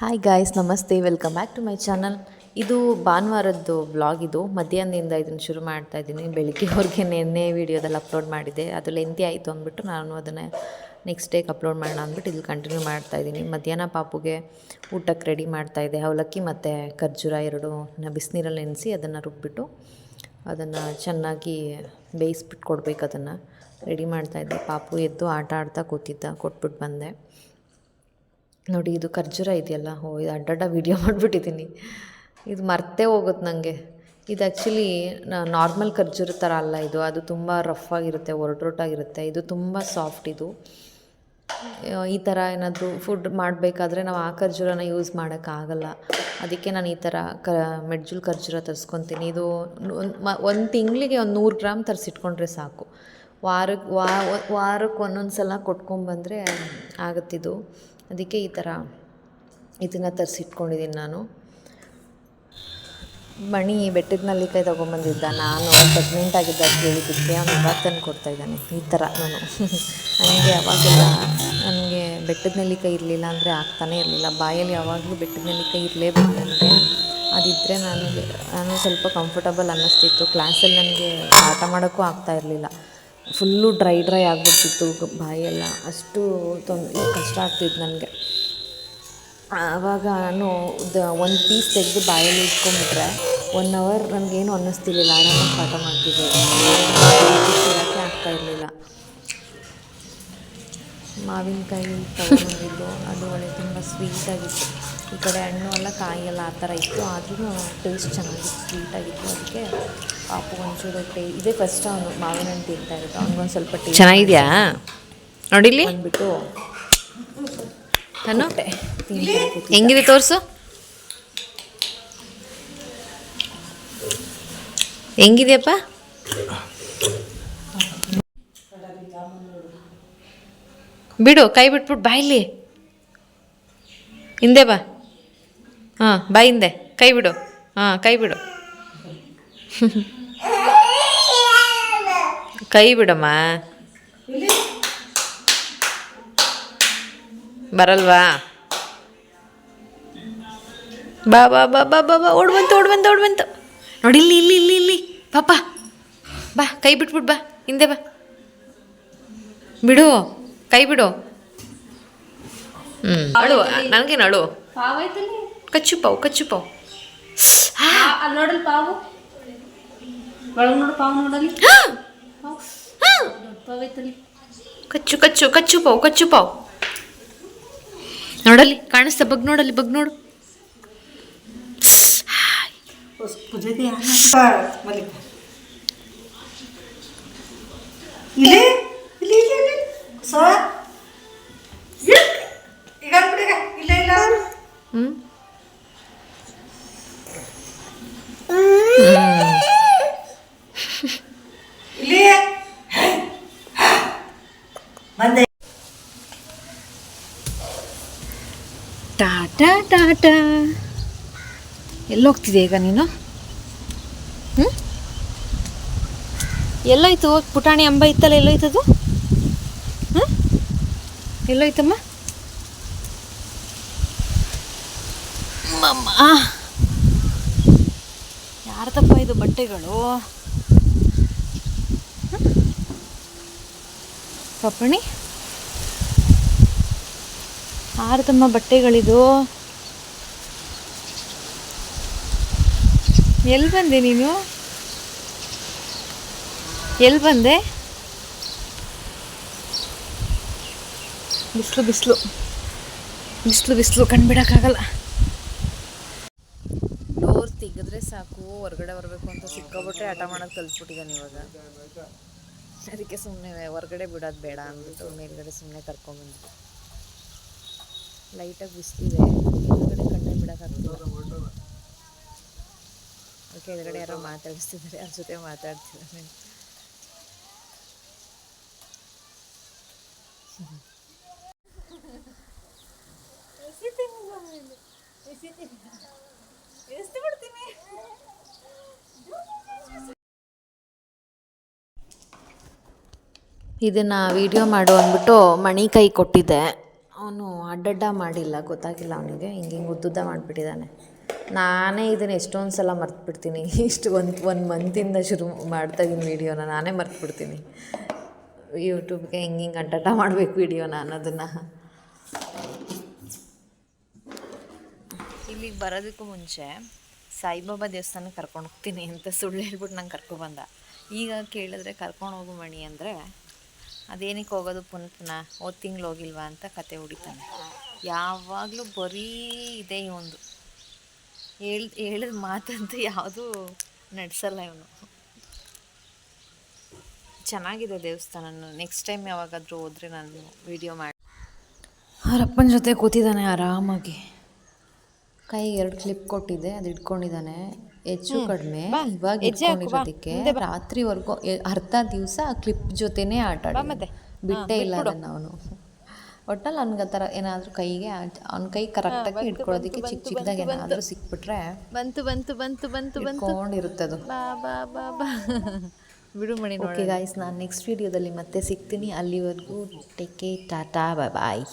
Hi guys ನಮಸ್ತೆ. Welcome back to my channel ಇದು ಭಾನುವಾರದ್ದು ಬ್ಲಾಗ್ ಇದು. ಮಧ್ಯಾಹ್ನದಿಂದ ಇದನ್ನು ಶುರು ಮಾಡ್ತಾ ಇದ್ದೀನಿ. ಬೆಳಿಗ್ಗೆವರೆಗೆ ನಿನ್ನೆ ವೀಡಿಯೋದಲ್ಲಿ ಅಪ್ಲೋಡ್ ಮಾಡಿದೆ ಅದು ಲೆಂತಿ ಆಯಿತು ಅಂದ್ಬಿಟ್ಟು ನಾನು ಅದನ್ನು ನೆಕ್ಸ್ಟ್ ಡೇಗೆ ಅಪ್ಲೋಡ್ ಮಾಡೋಣ ಅಂದ್ಬಿಟ್ಟು ಇಲ್ಲಿ ಕಂಟಿನ್ಯೂ ಮಾಡ್ತಾ ಇದ್ದೀನಿ. ಮಧ್ಯಾಹ್ನ ಪಾಪುಗೆ ಊಟಕ್ಕೆ ರೆಡಿ ಮಾಡ್ತಾ ಇದ್ದೆ. ಅವಲಕ್ಕಿ ಮತ್ತು ಖರ್ಜೂರ ಎರಡು ಬಿಸಿನೀರಲ್ಲಿ ನೆನೆಸಿ ಅದನ್ನು ರುಬ್ಬಿಟ್ಟು ಅದನ್ನು ಚೆನ್ನಾಗಿ ಬೇಯಿಸ್ಬಿಟ್ಟು ಕೊಡಬೇಕು ಅದನ್ನು. ರೆಡಿ ಮಾಡ್ತಾಯಿದ್ದೆ ಪಾಪು ಎದ್ದು ಆಟ ಆಡ್ತಾ ಕೂತಿದ್ದ. ಕೊಟ್ಬಿಟ್ಟು ಬಂದೆ. ನೋಡಿ ಇದು ಖರ್ಜೂರ ಇದೆಯಲ್ಲ? ಹೋ ಇದು ಅಡ್ಡಡ್ಡ ವೀಡಿಯೋ ಮಾಡಿಬಿಟ್ಟಿದ್ದೀನಿ. ಇದು ಮರ್ತೇ ಹೋಗುತ್ತೆ ನನಗೆ ಇದು ಆ್ಯಕ್ಚುಲಿ ನಾರ್ಮಲ್ ಖರ್ಜೂರ ಥರ ಅಲ್ಲ ಇದು. ಅದು ತುಂಬ ರಫ್ ಆಗಿರುತ್ತೆ ಒರಟೊರಟಾಗಿರುತ್ತೆ ಇದು ತುಂಬ ಸಾಫ್ಟ್ ಇದು. ಈ ಥರ ಏನಾದರೂ ಫುಡ್ ಮಾಡಬೇಕಾದ್ರೆ ನಾವು ಆ ಖರ್ಜೂರನ ಯೂಸ್ ಮಾಡೋಕ್ಕಾಗಲ್ಲ. ಅದಕ್ಕೆ ನಾನು ಈ ಥರ ಕ, ಮೆಡ್ಜುಲ್ ಖರ್ಜೂರ ತರಿಸ್ಕೊತೀನಿ. ಇದು ಒಂದು ತಿಂಗಳಿಗೆ ಒಂದು ನೂರು ಗ್ರಾಮ್ ತರಿಸಿಟ್ಕೊಂಡ್ರೆ ಸಾಕು. ವಾರಕ್ಕೆ ವಾರಕ್ಕೆ ಒಂದೊಂದು ಸಲ ಕೊಟ್ಕೊಂಬಂದರೆ ಆಗುತ್ತಿದ್ದು ಅದಕ್ಕೆ ಈ ಥರ ಇದನ್ನು ತರಿಸಿಟ್ಕೊಂಡಿದ್ದೀನಿ ನಾನು. ಮಣಿ ಬೆಟ್ಟದ ನಲ್ಲಿಕಾಯಿ ತೊಗೊಂಬಂದಿದ್ದ. ನಾನು ಪ್ರೆಗ್ನೆಂಟ್ ಆಗಿದ್ದಾಗ ಕೇಳಿದ್ದಕ್ಕೆ ಅವನು ಇವಾಗ ತಂದು ಕೊಡ್ತಾ ಇದ್ದಾನೆ. ಈ ಥರ ನಾನು. ನನಗೆ ಯಾವಾಗೆಲ್ಲ ನನಗೆ ಬೆಟ್ಟದ ನೆಲ್ಲಿಕಾಯಿ ಇರಲಿಲ್ಲ ಅಂದರೆ ಆಗ್ತಾನೇ ಇರಲಿಲ್ಲ. ಬಾಯಲ್ಲಿ ಯಾವಾಗಲೂ ಬೆಟ್ಟದ ನೆಲ್ಲಿಕಾಯಿ ಇರಲೇಬೇಕು ನನಗೆ ಅದಿದ್ದರೆ ನನಗೆ ನಾನು ಸ್ವಲ್ಪ ಕಂಫರ್ಟಬಲ್ ಅನ್ನಿಸ್ತಿತ್ತು. ಕ್ಲಾಸಲ್ಲಿ ನನಗೆ ಆಟ ಮಾಡೋಕ್ಕೂ ಆಗ್ತಾ ಇರಲಿಲ್ಲ. ಫುಲ್ಲು ಡ್ರೈ ಡ್ರೈ ಆಗಿಬಿಡ್ತಿತ್ತು ಬಾಯೆಲ್ಲ. ಅಷ್ಟು ತೊಂದರೆ ಕಷ್ಟ ಆಗ್ತಿತ್ತು ನನಗೆ. ಆವಾಗ ನಾನು ಒಂದು ಪೀಸ್ ತೆಗೆದು ಬಾಯಲ್ಲಿ ಇಟ್ಕೊಂಡ್ಬಿಟ್ರೆ ಒನ್ ಅವರ್ ನನಗೇನು ಅನ್ನಿಸ್ತಿರ್ಲಿಲ್ಲ. ಆರಾಮ ಪಾಠ ಮಾಡ್ತಿದ್ದೆ. ಇರೋಕ್ಕೆ ಆಗ್ತಾ ಇರಲಿಲ್ಲ. ಮಾವಿನಕಾಯಿ ತಗೊಂಡಿದ್ದು ಅದು ಒಳ್ಳೆ ತುಂಬ ಸ್ವೀಟಾಗಿತ್ತು ಈ ಕಡೆ ಹಣ್ಣು ಎಲ್ಲ ಕಾಯಿ ಎಲ್ಲ ಆ ಥರ ಇತ್ತು. ಆದ್ರೂ ಟೇಸ್ಟ್ ಚೆನ್ನಾಗಿತ್ತು ಸ್ವೀಟಾಗಿತ್ತು ಅದಕ್ಕೆ ಪಾಪು ಒಂಚೂರು ಟೇ ಇದೇ ಫಸ್ಟ್ ಅವನು ಮಾವಿನ ಹಣ್ಣು ತಿಂತಾ ಇರೋದು. ಅವ್ನಿಗೊಂದು ಸ್ವಲ್ಪ ಚೆನ್ನಾಗಿದ್ಯಾ? ನೋಡಿಲಿ ಬಂದ್ಬಿಟ್ಟು ನಾನು ತಿಂತಾ ಕೂತಿದ್ದ. ಹೆಂಗಿದೆ ತೋರಿಸು? ಹೆಂಗಿದೆಯಪ್ಪ? ಬಿಡು ಕೈ ಬಿಟ್ಬಿಟ್ಟು ಬಾಯಿಲಿ ಇಲ್ಲಿ. ಹಿಂದೆ ಬಾ. ಹಾಂ ಬಾ ಹಿಂದೆ. ಕೈ ಬಿಡು. ಹಾಂ ಕೈ ಬಿಡು. ಕೈ ಬಿಡಮ್ಮ. ಬರಲ್ವಾ? ಬಾ ಬಾ ಬಾ ಬಾ ಬಾ ಬಾ ಓಡ್ ಬಂತು ಓಡ್ ಬಂತು ಓಡ್ ಬಂತು ನೋಡಿ ಇಲ್ಲಿ ಇಲ್ಲಿ ಇಲ್ಲಿ ಇಲ್ಲಿ. ಪಾಪ ಬಾ. ಕೈ ಬಿಟ್ಬಿಟ್ಟು ಬಾ. ಹಿಂದೆ ಬಾ. ಬಿಡು. ಕೈ ಬಿಡು. ಹ್ಞೂ ಅಳು ನನಗೇನು ಅಳು ಕಚ್ಚು ಪಾವು ಕಚ್ಚು ಪಾವು ನೋಡಲ್ ಪಾವು. ಒಳಗೆ ನೋಡು ಪಾವು ನೋಡಲಿ ಕಚ್ಚು ಕಚ್ಚು ಕಚ್ಚು ಪಾವು ಕಚ್ಚು ಪಾವು ನೋಡಲ್ಲಿ ಕಾಣಿಸ್ತಾ ಬಗ್ ನೋಡಲ್ಲಿ ಬಗ್ ನೋಡು ಇಲ್ಲಿ ಇಲ್ಲಿ ಇಲ್ಲಿ ಇಲ್ಲಿ ಸೊ ಈಗ ಬಿಡಿಗ ಇಲ್ಲ ಇಲ್ಲ ಹ್ಞೂ ಇಲ್ಲಿ ಬಂದೆ ಟಾಟಾ ಟಾಟಾ ಎಲ್ಲೋಗ್ತಿದೆ ಈಗ ನೀನು? ಹ್ಞೂ ಎಲ್ಲೋಯ್ತು? ಪುಟಾಣಿ ಅಂಬ ಇತ್ತಲ್ಲ ಎಲ್ಲೋಯ್ತದು? ಹ್ಞೂ ಎಲ್ಲೋಯ್ತಮ್ಮ? ಮಮ್ಮ. ಯಾರ್ದಪ್ಪ ಇದು ಬಟ್ಟೆಗಳು? ಪಪ್ಪಣಿ? ಯಾರ್ದಮ್ಮ ಬಟ್ಟೆಗಳಿದು. ಎಲ್ಲಿ ಬಂದೆ ನೀನು? ಎಲ್ಲಿ ಬಂದೆ? ಬಿಸಿಲು ಬಿಸಿಲು. ಬಿಸಿಲು ಬಿಸಿಲು, ಕಣ್ಬಿಡೋಕ್ಕಾಗಲ್ಲ. ಡೋರ್ ತೆಗೆದ್ರೆ ಸಾಕು, ಹೊರಗಡೆ ಬರಬೇಕು ಅಂತ ಸಿಕ್ಕಾಬಿಟ್ರೆ ಆಟ ಮಾಡೋದು ಕಲ್ತ್ಬಿಟ್ಟಿದ್ದಾನೆ ಇವಾಗ. ಅದಕ್ಕೆ ಸುಮ್ಮನೆ ಹೊರಗಡೆ ಬಿಡೋದು ಬೇಡ ಅಂದ್ಬಿಟ್ಟು ಮೇಲ್ಗಡೆ ಸುಮ್ಮನೆ ಕರ್ಕೊಂಬಂದು ಲೈಟಾಗಿ ಬಿಸಿಲಿದೆ ಹಿಂದ್ಗಡೆ ಕಣ್ಣೇ ಬಿಡೋಕ್ಕಾಗ್ತಿಲ್ಲ ಓಕೆ ಎದುರುಗಡೆ ಯಾರೋ ಮಾತಾಡಿಸ್ತಿದ್ದಾರೆ. ಅವ್ರ ಜೊತೆ ಮಾತಾಡ್ತಿದ್ದಾರೆ. ಇದನ್ನು ವಿಡಿಯೋ ಮಾಡು ಅಂದ್ಬಿಟ್ಟು ಮಣಿ ಕೈ ಕೊಟ್ಟಿದ್ದೆ. ಅವನು ಅಡ್ಡಡ್ಡ ಮಾಡಿಲ್ಲ, ಗೊತ್ತಾಗಿಲ್ಲ ಅವನಿಗೆ. ಹಿಂಗೆ ಹಿಂಗೆ ಉದ್ದುದ್ದ ಮಾಡಿಬಿಟ್ಟಿದ್ದಾನೆ ನಾನೇ ಇದನ್ನು ಎಷ್ಟೊಂದು ಸಲ ಮರ್ತ್ಬಿಡ್ತೀನಿ. ಇಷ್ಟು ಒಂದು ಒಂದು ಮಂತಿಂದ ಶುರು ಮಾಡ್ತಾಯಿದ್ದೀನಿ ವೀಡಿಯೋನ, ನಾನೇ ಮರ್ತುಬಿಡ್ತೀನಿ. ಯೂಟ್ಯೂಬ್ಗೆ ಹಿಂಗೆ ಹಿಂಗೆ ಅಡ್ಡಡ್ಡ ಮಾಡಬೇಕು ವೀಡಿಯೋನ ಅನ್ನೋದನ್ನು. ಇಲ್ಲಿಗೆ ಬರೋದಕ್ಕೂ ಮುಂಚೆ ಸಾಯಿಬಾಬಾ ದೇವಸ್ಥಾನಕ್ಕೆ ಕರ್ಕೊಂಡು ಹೋಗ್ತೀನಿ ಅಂತ ಸುಳ್ಳು ಹೇಳ್ಬಿಟ್ಟು ನಂಗೆ ಕರ್ಕೊಬಂದ ಈಗ ಕೇಳಿದ್ರೆ ಕರ್ಕೊಂಡು ಹೋಗು ಮಣಿ ಅಂದರೆ ಅದೇನಕ್ಕೆ ಹೋಗೋದು ಪುನಃ ಪುನಃ ಹೋದ ತಿಂಗಳು ಹೋಗಿಲ್ವಾ ಅಂತ ಕತೆ ಹೊಡಿತಾನೆ ಯಾವಾಗಲೂ ಬರೀ ಇದೆ ಇವೊಂದು. ಹೇಳ್, ಹೇಳಿದ ಮಾತಂತೂ ಯಾವುದೂ ನಡೆಸಲ್ಲ ಇವನು. ಚೆನ್ನಾಗಿದೆ ದೇವಸ್ಥಾನ ನೆಕ್ಸ್ಟ್ ಟೈಮ್ ಯಾವಾಗಾದರೂ ಹೋದರೆ ನಾನು ವಿಡಿಯೋ ಮಾಡಿ ಅವರಪ್ಪನ ಜೊತೆ ಕೂತಿದ್ದಾನೆ ಆರಾಮಾಗಿ. ಕೈಗೆ ಎರಡು ಕ್ಲಿಪ್ ಕೊಟ್ಟಿದ್ದೆ, ಅದು ಇಟ್ಕೊಂಡಿದ್ದಾನೆ. ಹೆಚ್ಚು ಕಡಿಮೆ ಇವಾಗ ಇಟ್ಕೊಂಡಿರೋದಕ್ಕೆ ರಾತ್ರಿವರೆಗೂ ಅರ್ಧ ದಿವಸ ಕ್ಲಿಪ್ ಜೊತೆನೇ ಆಟ ಆಡಿದ್ದಾನೆ. ಬಿಟ್ಟೇ ಇಲ್ಲ ಅದನ್ನ ಅವನು. ಒಟ್ಟಲ್ಲಿ ಅವ್ನಿಗೆ ಆ ಥರ ಏನಾದರೂ ಕೈಗೆ ಅವ್ನ ಕೈ ಕರೆಕ್ಟಾಗಿ ಇಟ್ಕೊಳ್ಳೋದಕ್ಕೆ ಚಿಕ್ಕ ಚಿಕ್ಕದಾಗಿ ಏನಾದರೂ ಸಿಕ್ಬಿಟ್ರೆ ಬಂತು ಬಂತು ಬಂತು ಬಂತು ಬಂತು. ಬಾ ಬಿಡು ಮಣಿ ಓಕೆ ಗಾಯ್ಸ್ ನಾನು ನೆಕ್ಸ್ಟ್ ವೀಡಿಯೋದಲ್ಲಿ ಮತ್ತೆ ಸಿಗ್ತೀನಿ. ಅಲ್ಲಿವರೆಗೂ ಟೇಕ್ ಟಾಟಾ ಬಾಯ್ ಬಾಯ್